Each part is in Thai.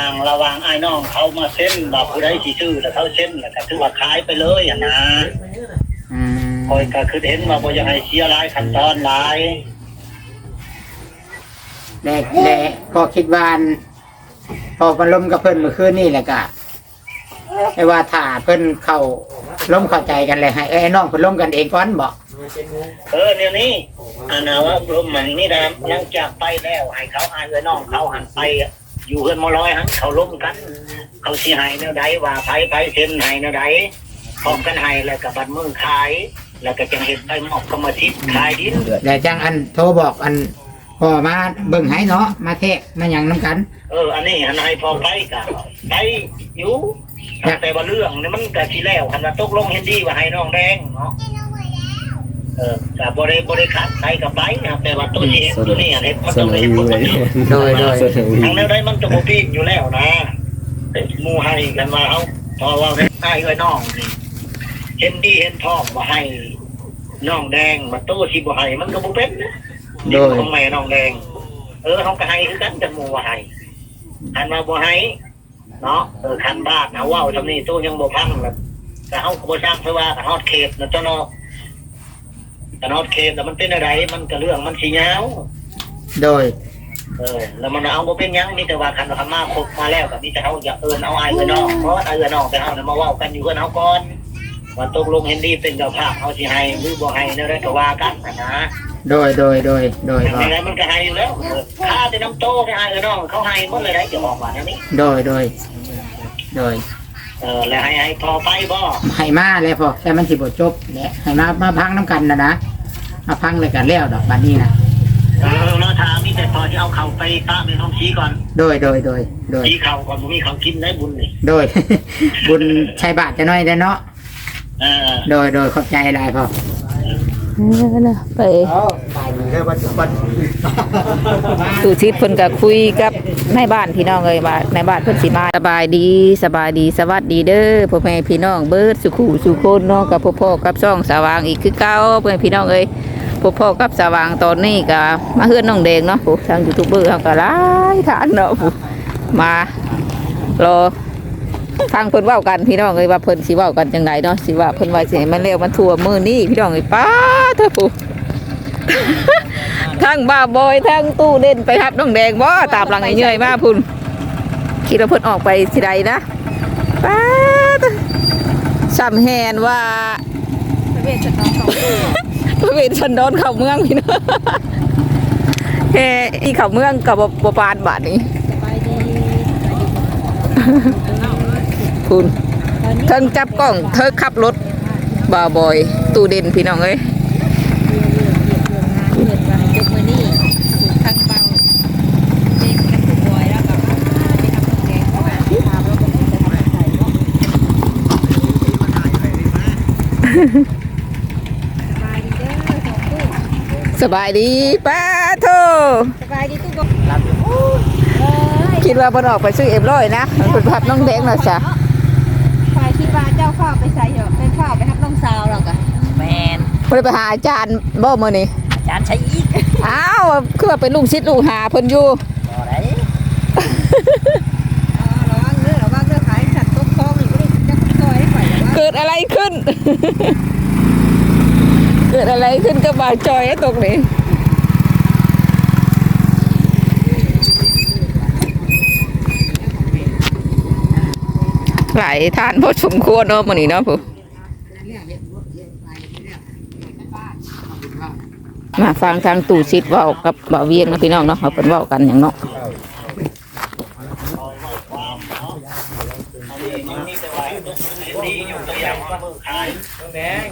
ทางระวังไอ้น้องเขามาเส้นว่าผู้ใดสิชื่อแล้วเขาเส้นแล้วก็ถือว่าขายไปเลยอะนะอืมคอยก็คือเห็นว่าบ่อยากให้เสียหลายขั้นตอนหลายแต่แต่พอคิดว่าอันพอมันล้มกับเพิ่นเมื่อคืนนี่แหละก็ไอ้ว่าถ้าเพิ่นเข้าล้มเข้าใจกันเลยให้ไอ้น้องเพิ่นล้มกันเองก่อนบอกเออเนี่ยวนี่อันน่ะว่าลมมันนี่นะหลังจากไปแล้วให้เขาอายเอ้น้องเขาหันไปอะ อยู่เฮือนมาร้อยหันเขาล้มกัน เขาสิให้แนวใดว่าไผไผเซ็นให้แนวใดพร้อมกันให้แล้วก็บัดมือขาย แล้วก็จังเห็นไปมอบกรรมสิทธิ์ขายดินแต่จังอันโทรบอกอันพอมาเบิ่งให้เนาะมาเทะมาหยังน้ำกัน เออ อันนี้หันให้พอไปก็ไปอยู่แต่ว่าเรื่องนี่มันก็สิแล้วคันว่าตกลงเห็นดีว่าให้น้องแดงเนาะเออ ก็บ่ได้บ่ได้ขัดใครกับไปนะแต่ว่าตัวนี้ตัวนี้เห็นมันเสต้องนอได้อยู่ผลเลปยระโยชน์โดยโดยเสนออยู่ทางแนวใดมันจะบ่ปีนอยู่แล้วนะหมู่ให้กันมาเอาพอว่าให้อ้ายเอ้ยน้องนี่เห็นดีเห็นพ้องว่าให้น้องแดงมาตู้สิบ่ให้มันก็บ่เป็นนะนี่ของแม่น้องแดง เออเขาก็ให้คือกันจังหมู่ว่าให้คันมาบ่ให้เนาะเออคันบ้านเอาเว้าทำนี้ตู้ยังบ่พังแบบแต่เฮาก็บ่สร้างเพราะว่าฮอดเขตนะเจ้าเนาะ แต่ฮอดเขตแล้วมันเป็นอะไรมันก็เรื่องมันสิยาวโดย เออแล้วมันเอาบ่เป็นหยังมีแต่ว่าคันว่ามาครบมาแล้วก็มีแต่เฮาอยากเอิ้นเอาอ้ายเอิ้นน้องเพราะว่าอ้ายเอิ้นน้องแต่เฮาน่ะมาเว้ากันอยู่เพิ่นเฮาก่อนว่าตกลงเห็นดีเป็นเจ้าภาพเฮาสิให้หรือบ่ให้แนวใดก็ว่ากันนะนะโดยโดยโดยโดยอย่างพอไรมันก็ให้อยู่แล้วเออค่าแต่น้ำโตให้อ้ายเอิ้นน้องเขาให้หมดเลยได้จะออกมาแนวนี้ โดยโดยโดย เออแล้วให้ให้พอไปบ่ให้มาเลยพอแต่มันสิบ่จบแหละให้มามาพังน้ำกันนะนะมาพังเลยกันแล้วดอกบัดนี้นะเออเนาะถามมีแต่พอที่เอาเขาไปป้าเป็นห้องชี้ก่อนโดยโดยโดยโดยชี้เขาก่อนบ่มีเขากินได้บุญนี่โดย บุญชัยบาทจะน้อยได้อเนาะเออโดยโดยขอบใจหลายพอไป เอาตา ยดีเลยวันวันตู่ชิดเพิ่นก็คุยกับในบ้านพี่น้องเลยว่าในบ้านเพิ่นสิมาสบายดีสบายดีสวัสดีเด้อพ่อแม่พี่น้องเบิดสุขุสุคนเนาะกับพ่อพ่อกับซ่องสว่างอีกคือเก่าพ่อแม่พี่น้องเอ้ยพ่อพ่อกับสว่างตอนนี้ก็มาเฮือนน้องแดงเนาะผู้ทางยูทูบเบอร์เฮาก็หลายท่านเนาะผู้มารอฟังเพิ่นว้ากันพี่น้องเอ้ยว่าเพิ่นสิว้ากันจังไดเนาะสิว่าเพิ่นว่าสิให้มันเร็วมันทั่วมือนี้พี่น้องเอ้ยป้าเถอะผู้ ทั้งบ้าบอยทั้งตู้เด่นไปครับน้องแดงบ่ตามหลังไอ้เหนื่อยมากพุ่นคิดว่าเพิ่นออกไปสิใดนะป้าดสำแหนว่าพระเวทชันดอนเข้าพระเวทชันดอนเข้าเมืองพี่น้องเฮ้อีเข้าเมืองกับบ่ปานบาทนี้คุณเทิงจับกล้องเทิงขับรถบ่าวบอย ตู้เด่นพี่น้องเอ้ย สบายดีป้าโทสบายดีทุกคนคิดว่าบนออกไปซื้อเอ็มร้อยนะมันเป็นภาพน้องแดงหน่อยจ้ะฝ่ายคิดว่าเจ้าข้าวไปใส่เหรอเป็นข้าวไปทับน้องสาวหรอกอะแมนบ่ได้ไปหาอาจารย์บ่มื้อนี้อาจารย์ใช้อีกอ้าวคือว่าเป็นลุงชิดลูกหาเพิ่นอยู่อ๋อร ดอะไรขึ้น เกิดอะไรขึ้นกับบ่าวจอยตรงนี้หลายท่านพอสมควรเนาะมื้อนี้เนาะผู้มาฟังทางตู่ชิดว้ากับบ่าวเวียงนะพี่น้องเนาะเขาเป็นว้ากันอย่างเนาะ มันมีแต่ว่า ดีอยู่ตัวอย่างว่ามือขาย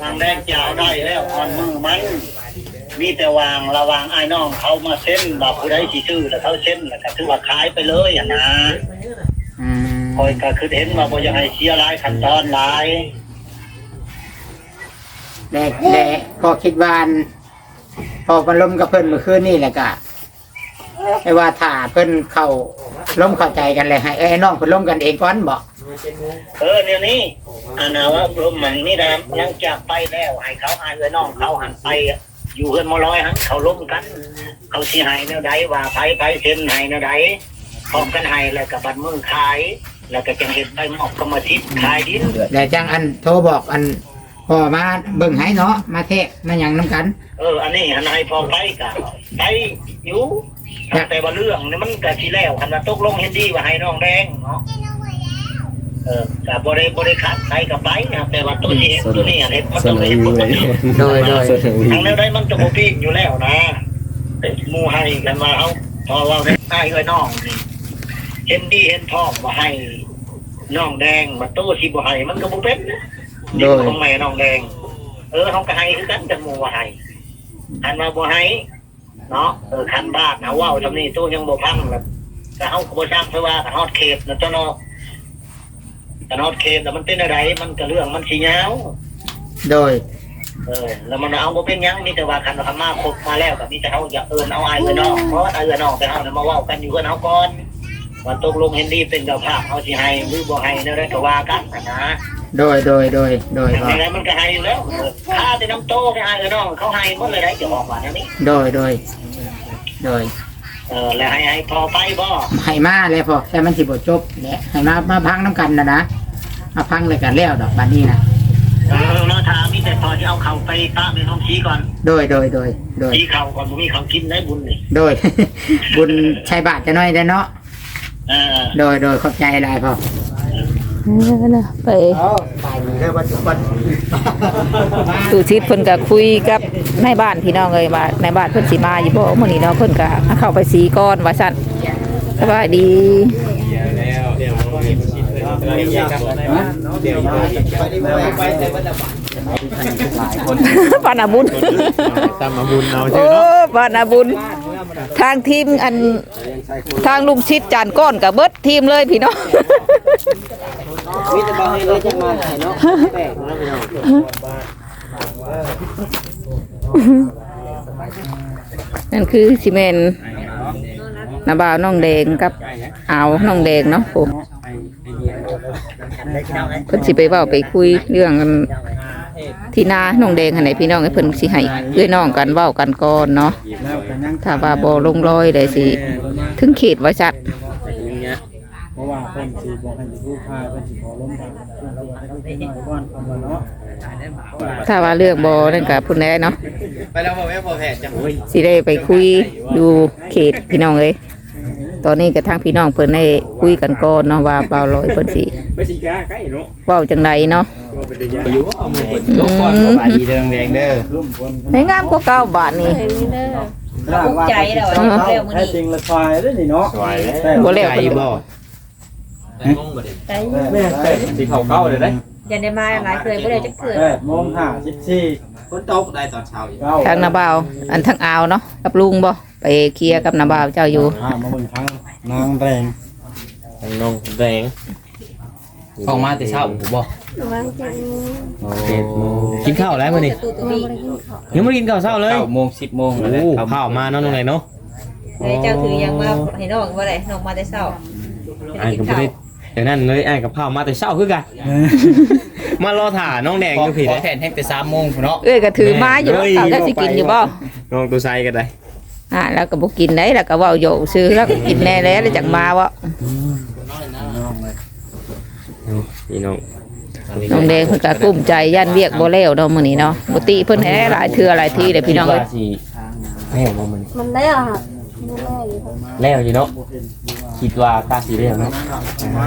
ทางแดงจะเอาได้แล้วอ่อนมือมันมีแต่วางระวางไอ้น้องเขามาเส้นว่าผู้ใดสิชื่อแล้วเขาเส้นแล้วก็ถือว่าขายไปเลยอะนะคอยก็คือเห็นว่าบ่ยากให้เสียหลายขั้นตอนหลายแต่แต่พอคิดว่าอันพอมันล้มกับเพิ่นเมื่อคืนนี่แหละก็ไอ้ว่าถ้าเพิ่นเข้าล้มเข้าใจกันเลยให้ไอ้น้องเพิ่นล้มกันเองก่อนบอก เออเนี่ยนี่อันน่ะว่าลมมันนี่นะหลังจากไปแล้วให้เขาอายเอ้ยน้องเขาหันไปอะอยู่เฮือนมาร้อยหันเขาล้มกัน เขาสิให้แนวใดว่าไผไผเซ็นให้แนวใดพร้อมกันให้แล้วก็บัดมือขาย แล้วก็จังเห็นใบหมอกกรรมสิทธิ์ขายดินแต่จังอันโทรบอกอันพ่อมาเบิ่งให้เนาะมาเทะมาหยังน้ำกัน เออ อันนี้หันให้พอไปก็ไปอยู่แต่ว่าเรื่องนี่มันก็สิแล้วคันว่าตกลงเห็นดีว่าให้น้องแดงเนาะ เออก็บ่ได้บ่ได้ขาดใครก็ไปนะแต่ว่าตัวนี้ตัวนี้อันนี้มันต้องให้คนมันอยู่โดยโดยทางแนวใดมันจะบ่ปีกอยู่แล้วนะเป็นหมูให้กันมาเอาพอว่าให้เอ้ยน้องนี่เห็นดีเห็นพ้องว่าให้น้องแดงมาโตสิบ่ให้มันก็บ่เป็นนะนี่ของแม่น้องแดง เออเขาก็ให้คือกันแต่หมู่ว่าให้คันมาบ่ให้เนาะเออคันบ้านเอาเว้าวทำนี้ตู้ยังบ่พังแบบแต่เฮาก็บ่ทราบเพราะว่าฮอดเขตนะเจ้าเนาะ แต่ฮอดเขตแล้วมันเป็นอะไรมันก็เรื่องมันสิยาวโดย เออแล้วมันเอาบ่เป็นหยังมีแต่ว่าคันว่ามาครบมาแล้วก็มีแต่เฮาอยากเอิ้นเอาอ้ายเอิ้นน้องเพราะว่าอ้ายเอิ้นน้องแต่เฮาน่ะมาเว้ากันอยู่เอิ้นเฮาก่อนว่าตกลงเห็นดีเป็นเจ้าภาพเฮาสิให้หรือบ่ให้แนวใดก็ว่ากันนะนะโดยโดยโดยโดยอย่างพ่อไรมันก็ให้อยู่แล้วเออค่าแต่น้ำโตให้อ้ายเอิ้นน้องเขาให้หมดเลยได้จะออกว่าแนวนี้ โดยโดยโดย เออแล้วให้ให้พอไปบ่ให้มาเลยพ่อแต่มันสิบ่จบแหละให้มามาพังน้ำกันนะนะมาพังเลยกันแล้วดอกบัดนี้นะเออเนาะถ้ามีแต่พอที่เอาเข้าไปปะในท้องชี้ก่อนโดยโดยโดยโดยชี้เข้าก่อนบ่มีเขากินได้บุญนี่โดย บุญชัยบาทจะน้อยได้อเนาะเออโดยโดยขอบใจหลายพ่อ ไปเอาไปเด้อวันวันตู่ชิดเพิ่นก็คุยกับในบ้านพี่น้องเลยว่าในบ้านเพิ่นสิมาอยู่บ่มื้อนี้เนาะเพิ่นก็เข้าไปสีก่อนว่าซั่นสบายดีปานาบุญตามมาบุญเอาโอ้ชื่อเนาะปานาบุญ ทางทีมอันทางลุงชิดจานก้อนกับเบิดทีมเลยพี่น้องมีแต่บ่ให้เลยจังมาให้เนาะแปลกนะพี่น้องนั่นคือซีเมนนาบาวน้องแดงกับอาวน้องแดงเนาะผมเพิ่นสิไปเว้าไปคุยเรื่องอัน ที่นาน้องแดงหั่นไหนพี่น้องให้เพิ่นสิให้เอื้อยน้องกันเว้ากันก่อนเนาะถ้าว่าบ่ลงรอยได้สิถึงเขตว่าจัดเพราะว่าเพิ่นสิบอกให้ผู้พาเพิ่นสิขอล้มทางเพิ่นสิให้ผู้ที่น้อยก่อนเอามาเนาะถ้าว่าเรื่องบ่นั่นก็พุ่นแน่เนาะไปแล้วบ่แม่บ่แพ้จังโอ้ยสิได้ไปคุยดูเขตพี่น้องเลยตอนนี้กับทางพี่น้องเพิ่นได้คุยกันก่อนเนาะว่าเบาลอยเพิ่นสิไปสิกาใกล้เนาะเว้าจังไดเนาะอยู่เอามือเพิ่นอืมบาดีเด้งแดงเด้อในงามกว่าเก่าบาทนี่ภูมิใจแล้วอะเร็วมื้อแท้นี้ จริงละควายเด้อนี่เนาะควายบ่แล้วไก่บ่ใจแม่เป็ดสิเข้าเก้าเลยเด้อย่าได้มาหลายเคยบ่ได้จักเทื่อแปดโมงห้าสิบสี่ฝนตกได้ตอนเช้าอีกเก้าทางนาบ่าว อันทางอาวเนาะกับลุงบ่ไปเคลียร์กับนาบ่าวเจ้าอยู่อ่ามาเบิ่งทางนางแดงทางน้องแดงออกมาแต่เช้าผมบอก เจ็ดโมงกินข้าวแล้วมื้อนี้ตู้ตู้นี้ยังไม่ได้กินข้าวเช้าเลยเก้าโมงสิบโมงโอ้ข้าวมาเนาะน้องไหนเนาะเดี๋ยวเจ้าถือยังมาให้น้องบ่ได้น้องมาแต่เช้าไอ้ายก็บ่ได้อย่างนั้นเลยไอ้ายกับข้าวมาแต่เช้าคือกันมารอถ่าน้องแดงพออยู่ผิดพอแทนแห้งแต่สามโมงพุ่นเนาะเอ้ยก็ถือมาอยู่เนาะเขาจะสิกินอยู่บ่น้องตัวไซกันได้อ่าแล้วก็บ่กินได้แล้วก็เว้าอยู่ซื้อแล้วก็กินแน่แล้วแล้วจังมาบ่ พี่น้อง น้องแดงเพิ่นก็กุ้มใจย่านเวียกบ่แล้วเนาะมื้อนี้เนาะปกติเพิ่นให้หลายเทื่อหลายทีเด้อพี่น้องเอ้ยคิดว่าสิแล้วบ่มันมันได้อะค่ะมันได้อยู่ค่ะแล้วอยู่เนาะคิดว่าตาสีแล้วเนาะอ่า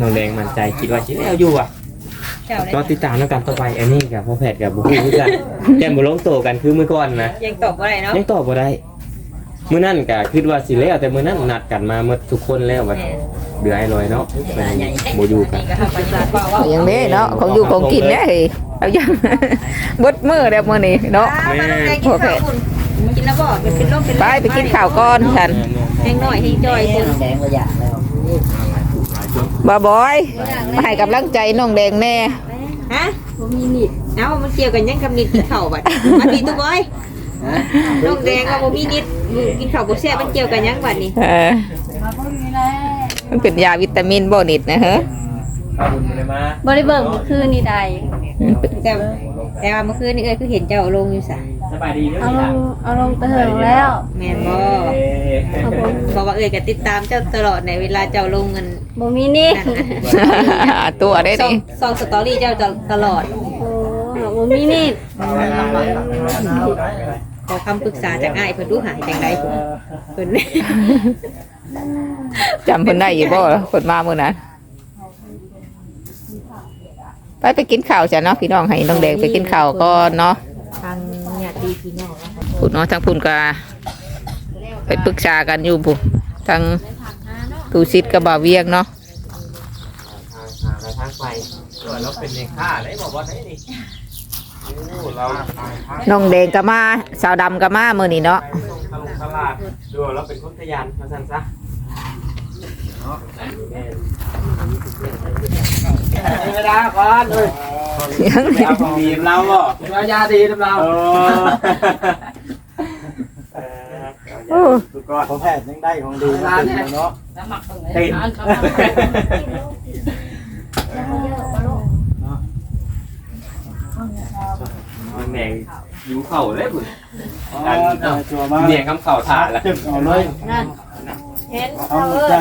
น้องแดงมั่นใจคิดว่าสิแล้วอยู่อะเจ้าได้ก็ติดตามแล้วกันต่อไปอันนี้กับพ่อแพทย์กับบุฮูคือกันแกมบุลงโตกันคือมือก่อนนะ ยังตอบบ่ได้เนาะยังตอบบ่ได้ มื้อนั้นก็คิดว่าสิแล้วแต่มื้อนั้นนัดกันมาหมดทุกคนแล้วบัด เดือไอ้ลอยเนาะเป็นบ่อยู่กันก็เข้าไปสาเปล่าว่าอย่างนี้เนาะของอยู่ของกินเนี่ยเฮ้ยเอาอย่างเบดมือเดี๋ยวมื้อนี้เนาะมาน้องแดงกินข้าวคุณกินแล้วบ่เป็นเป็นลมเป็นไปไปกินข้าวก่อนฉันแห้งน้อยแห้งจ้อยคุณแดงก็อยากแล้วบ่บอยมาให้กำลังใจน้องแดงแน่ฮะบ่มีนิดเอ้ามันเกี่ยวกันยังกับนิดกินข้าวบัดมาดีตุ๊กบอยน้องแดงว่าบ่มีนิดกินข้าวบ่แซ่บมันเกี่ยวกันยังบัดนี้เออ มันเป็นยาวิตามินบ่นิดนะฮะบริเบิร์เมื่อคืนนี่ใดมันเป็นแต่แต่ว่าเมื่อคืนนี่เอ้ยคือเห็นเจ้าลงอยู่ซะสบายดีเด้อเอานี่ลล่ะงเอาลงไปเหิงแล้วแม่นบ่ครับผมบอกว่าเอ้ยก็ติดตามเจ้าตลอดในเวลาเจ้าลงเงินบ่มีนี่ตัวได้ซองดิซองสตอรี่เจ้าตลอด โอ้บ่มีนี่ขอคำปรึกษาจากอ้ายเพิ่นดูหายจังไดเพิ่นเพิ่น จำเพิ่นได้อยู่บ่คนมามื้อนั้นไปไปกินข้าวจ้ะเนาะพี่น้องให้น้องแดงไปกินข้าวก่อนเนาะทางญาติพี่น้องนะคะพูดเนาะทางพุ่นก็ไปปรึกษากันอยู่พุ่นทางตูซิดกับบ่าวเวียงเนาะหาทางไปตัวเราเป็นเลขาได้บอกว่าได้นี่โอ้เราน้องแดงก็มาสาวดำก็มามื้อนี้เนาะตลงตลาดดูเราเป็นคนขยันมาสั่นซะ เวลาก่อนเลยยังเอาของดีเราบ่เวลายาดีน้ำเราโอ้กรของแพทย์ยังได้ของดีมาติดเนาะติดแหน่งหิวเข่าเลยบุญอ๋อแต่ชัวร์มากแหน่คำเข่าถ่านละจึกเอาเลย เห็นเอาหมดใจ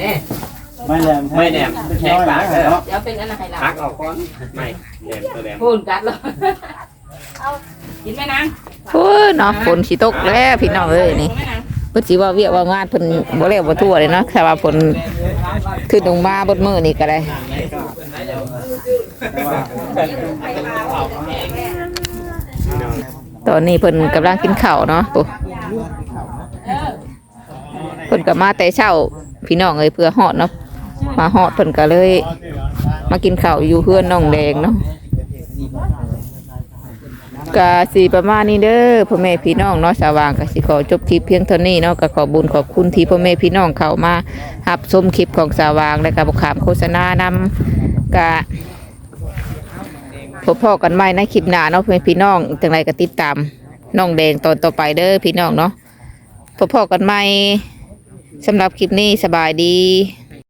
นี่ไม่แหลมไม่แหนมแหกปากเลยเนาะเดี๋ยวเป็นอะไรล่ะพักออกก่อนไม่แหนมตัวแหนมพูดกัดเลยกินไหมนางโอ้ยเนาะฝนสิตกแล้วพี่น้องเอ้ยนี่เพิ่นสิว่าเวียกว่างานเพิ่นบ่แล้วบ่ทั่วเลยเนาะแต่ว่าฝนขึ้นลงมาบนมื้อนี่ก็ได้ตอนนี้เพิ่นกำลังกินข้าวเนาะปุ๊ เพิ่นก็มาแต่เช้าพี่น้องเอ้ยเพื่อฮอดเนาะมาฮอดเพิ่นก็เลย มากินข้าวอยู่เพื่อนน้องแดงเนาะกะสีประมาณนี้เด้อพ่อแม่พี่น้องเนาะสว่างก็สิขอจบคลิปเพียงเท่านี้เนาะก็ขอบุญขอบคุณที่พ่อแม่พี่น้องเข้ามารับชมคลิปของสว่างและก็บ่ขามโฆษณานำกะพบพ่อกันใหม่ในคลิปหน้าเนาะพื่อนพี่น้องจังไรก็ติดตามน้องแดงตอนต่อไปเด้อพี่น้องเนาะพบพ่อกันใหม่ สำหรับคลิปนี้สบายดี